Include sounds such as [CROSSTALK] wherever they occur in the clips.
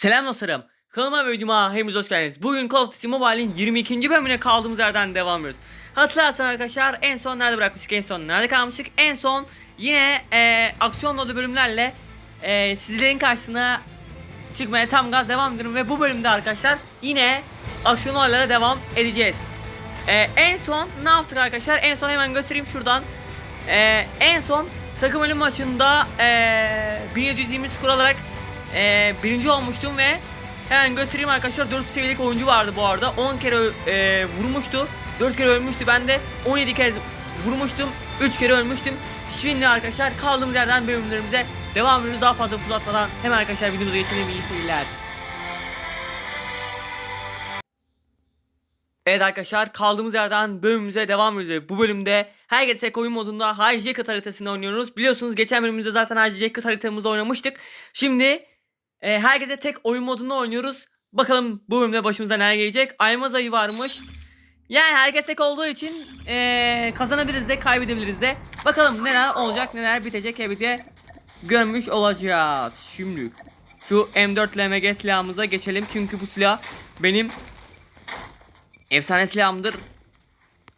Selam dostlarım. Kanalıma ve videoma hepiniz hoş geldiniz. Bugün Call of Duty Mobile'in 22. bölümüne kaldığımız yerden devam ediyoruz. Hatırlarsanız arkadaşlar en son nerede bırakmıştık en son nerede kalmıştık en son yine e, aksiyon dolu bölümlerle e, sizlerin karşısına çıkmaya tam gaz devam ediyorum ve bu bölümde arkadaşlar yine aksiyon olaylara devam edeceğiz. E, en son ne yaptık arkadaşlar en son hemen göstereyim şuradan. E, en son takım ölüm maçında e, 1720 skor alarak e, birinci olmuştum ve hemen göstereyim arkadaşlar. 4 seviyelik oyuncu vardı bu arada. 10 kere e, vurmuştu. 4 kere ölmüştü. Ben de 17 kez vurmuştum. 3 kere ölmüştüm. Şimdi arkadaşlar kaldığımız yerden bölümlerimize devam ediyoruz. Daha fazla fırlatmadan hemen arkadaşlar videomuza geçelim. İyi seyirler. Evet arkadaşlar kaldığımız yerden bölümümüze devam ediyoruz. Bu bölümde herkes tek oyun modunda High Jacket haritasında oynuyoruz. Biliyorsunuz geçen bölümümüzde zaten High Jacket haritamızda oynamıştık. Şimdi e, herkese tek oyun modunda oynuyoruz. Bakalım bu bölümde başımıza neler gelecek. Aymaz ayı varmış. Yani herkes tek olduğu için e, kazanabiliriz de kaybedebiliriz de. Bakalım neler olacak neler bitecek hep birlikte görmüş olacağız. Şimdi şu M4 LMG silahımıza geçelim. Çünkü bu silah benim Efsane silahımdır.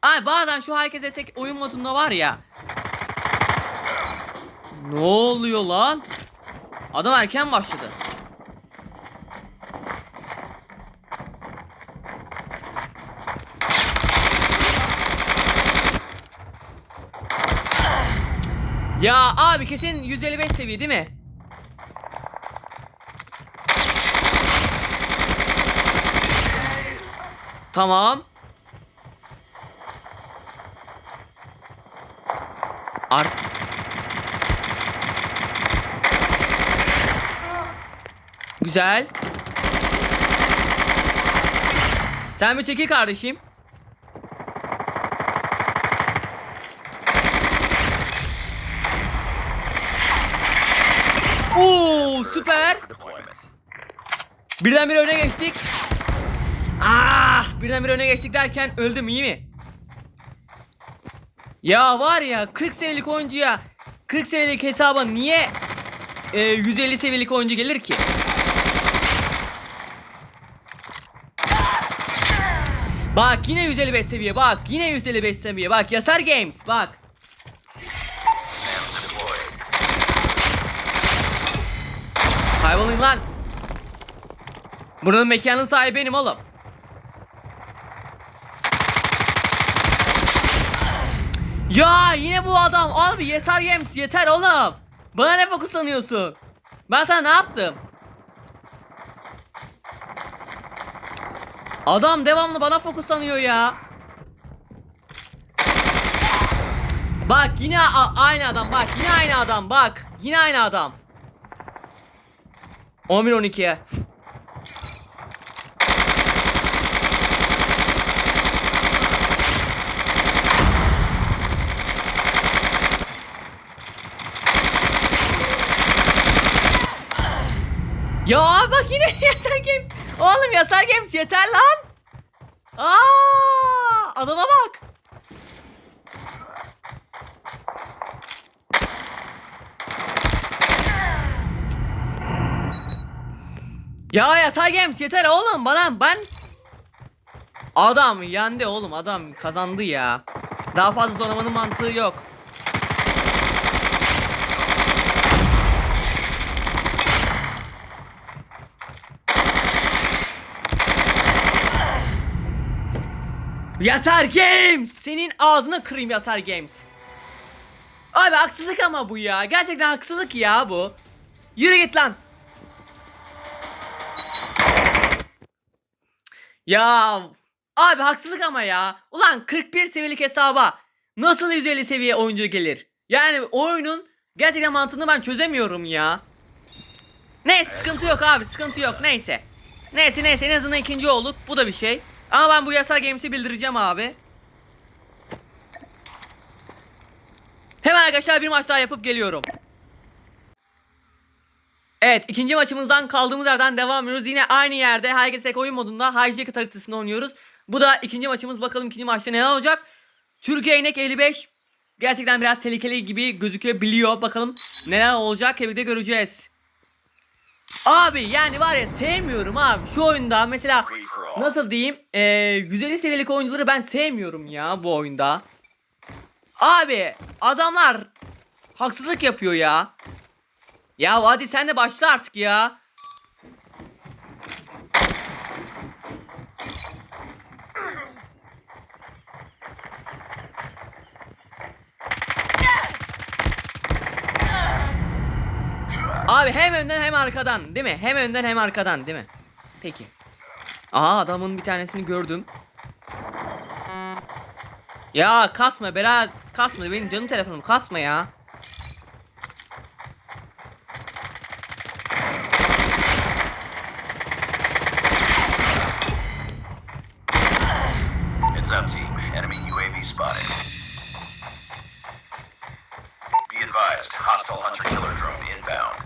Ay bazen şu herkese tek oyun modunda var ya. Ne oluyor lan? Adam erken başladı. Ya abi kesin 155 seviye değil mi? Tamam. Ar Güzel. Sen bir çekil kardeşim. Oo süper. Birden bir öne geçtik. Ah, birden bir öne geçtik derken öldüm iyi mi? Ya var ya 40 seviyelik oyuncuya 40 seviyelik hesaba niye e, 150 seviyelik oyuncu gelir ki? Bak yine 155 seviye bak yine 155 seviye bak Yasar Games bak. Kaybolun lan. Buranın mekanın sahibi benim oğlum. Ya yine bu adam abi Yesar Games yeter oğlum. Bana ne fokuslanıyorsun? Ben sana ne yaptım? Adam devamlı bana fokuslanıyor ya. Bak yine aynı adam bak yine aynı adam bak yine aynı adam. 11 12'ye. Ya bak yine [LAUGHS] Yasar Games. Oğlum Yasar Games yeter lan. Aa, adama bak. Ya Yasar Games yeter oğlum bana ben Adam yendi oğlum adam kazandı ya. Daha fazla zorlamanın mantığı yok. Yasar Games! Senin ağzına kırayım Yasar Games. Abi haksızlık ama bu ya. Gerçekten haksızlık ya bu. Yürü git lan. Ya abi haksızlık ama ya. Ulan 41 seviyelik hesaba nasıl 150 seviye oyuncu gelir? Yani oyunun gerçekten mantığını ben çözemiyorum ya. Neyse sıkıntı yok abi sıkıntı yok neyse. Neyse neyse en azından ikinci olduk bu da bir şey. Ama ben bu Yasar Games'i bildireceğim abi. Hemen arkadaşlar bir maç daha yapıp geliyorum. Evet ikinci maçımızdan kaldığımız yerden devam ediyoruz. Yine aynı yerde herkes oyun modunda High Jacket haritasında oynuyoruz. Bu da ikinci maçımız. Bakalım ikinci maçta neler olacak. Türkiye inek 55. Gerçekten biraz tehlikeli gibi gözükebiliyor. Bakalım neler olacak hep birlikte göreceğiz. Abi yani var ya sevmiyorum abi şu oyunda mesela nasıl diyeyim eee 150 seviyelik oyuncuları ben sevmiyorum ya bu oyunda. Abi adamlar haksızlık yapıyor ya. Ya hadi sen de başla artık ya. Abi hem önden hem arkadan değil mi? Hem önden hem arkadan değil mi? Peki. Aa adamın bir tanesini gördüm. Ya kasma Berat kasma benim canım telefonum kasma ya. Enemy UAV spotted. Be advised, hostile hunter-killer drone inbound.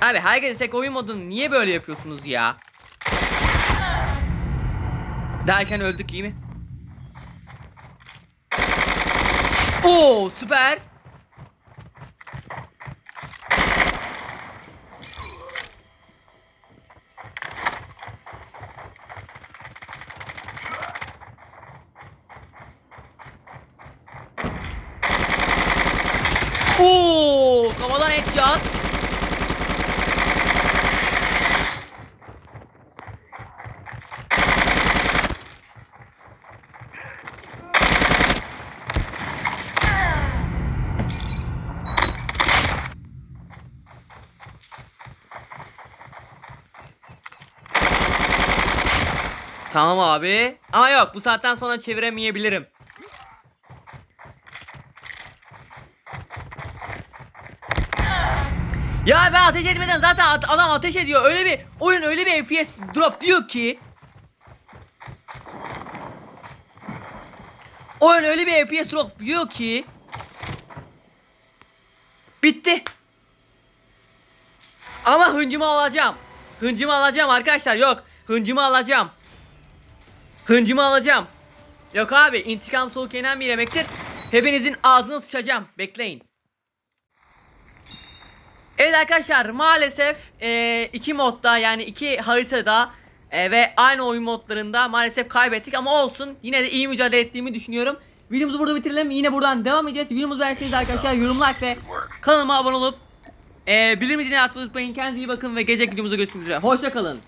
Abi herkes tek oyun modunu niye böyle yapıyorsunuz ya? Derken öldük iyi mi? Oo süper. Oo kafadan headshot. Tamam abi. Ama yok bu saatten sonra çeviremeyebilirim. Ya ben ateş etmeden zaten at- adam ateş ediyor. Öyle bir oyun öyle bir FPS drop diyor ki. Oyun öyle bir FPS drop diyor ki. Bitti. Ama hıncımı alacağım. Hıncımı alacağım arkadaşlar yok. Hıncımı alacağım. Hıncımı alacağım. Yok abi intikam soğuk yenen bir yemektir. Hepinizin ağzını sıçacağım. Bekleyin. Evet arkadaşlar maalesef e, iki modda yani iki haritada e, ve aynı oyun modlarında maalesef kaybettik ama olsun yine de iyi mücadele ettiğimi düşünüyorum. Videomuzu burada bitirelim yine buradan devam edeceğiz. Videomuzu beğendiyseniz arkadaşlar yorum like ve kanalıma abone olup e, bildirim zilini atmayı unutmayın. Kendinize iyi bakın ve gelecek videomuzda görüşmek üzere. Hoşçakalın.